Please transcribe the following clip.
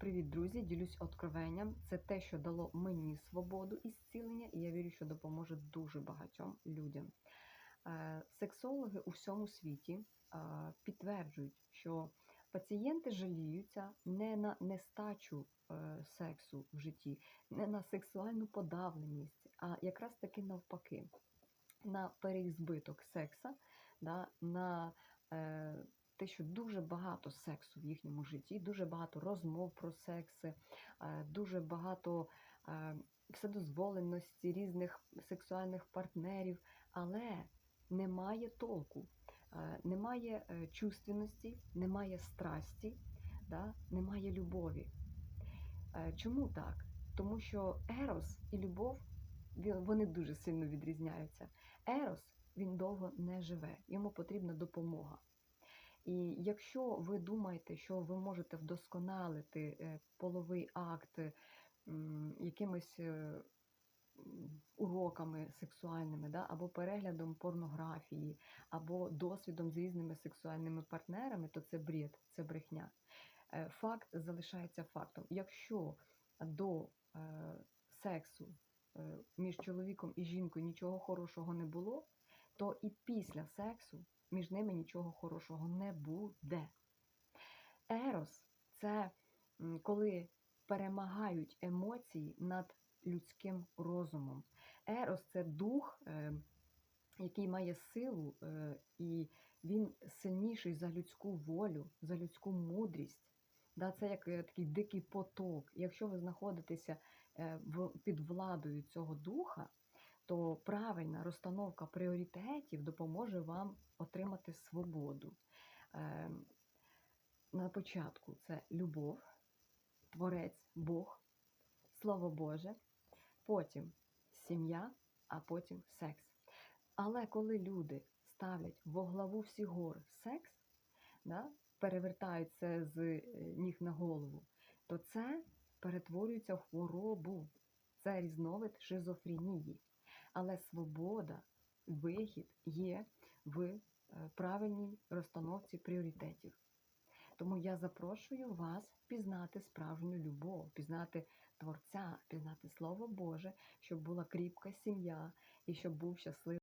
Привіт, друзі! Ділюсь откровенням. Це те, що дало мені свободу і зцілення, і я вірю, що допоможе дуже багатьом людям. Е, Сексологи у всьому світі е, підтверджують, що пацієнти жаліються не на нестачу е, сексу в житті, не на сексуальну подавленість, а якраз таки навпаки, на переізбиток секса, на те, що дуже багато сексу в їхньому житті, дуже багато розмов про секси, е, дуже багато е, вседозволеності різних сексуальних партнерів, але немає толку, е, немає чувственності, немає страсті, да, немає любові. Чому так? Тому що ерос і любов вони дуже сильно відрізняються. Ерос він довго не живе, йому потрібна допомога. І якщо ви думаєте, що ви можете вдосконалити е, половий акт якимись е, уроками сексуальними, да, або переглядом порнографії, або досвідом з різними сексуальними партнерами, то це бред, це брехня. Е, Факт залишається фактом. Якщо до е, сексу е, між чоловіком і жінкою нічого хорошого не було, то і після сексу між ними нічого хорошого не буде. Ерос це коли перемагають емоції над людським розумом. Ерос це дух, е, який має силу, е, і він сильніший за людську волю, за людську мудрість. Це як е, такий дикий поток. Якщо ви знаходитеся під владою цього духа, то правильна розстановка пріоритетів допоможе вам отримати свободу. Е, на початку це любов, творець, Бог, Слово Боже, потім сім'я, а потім секс. Але коли люди ставлять во главу всіх гор секс, да, перевертають це з е, ніг на голову, то це перетворюється в хворобу. Це різновид шизофренії. Але свобода, вихід є в е, правильній розстановці пріоритетів. Тому я запрошую вас пізнати справжню любов, пізнати Творця, пізнати Слово Боже, щоб була кріпка сім'я і щоб був щасливий.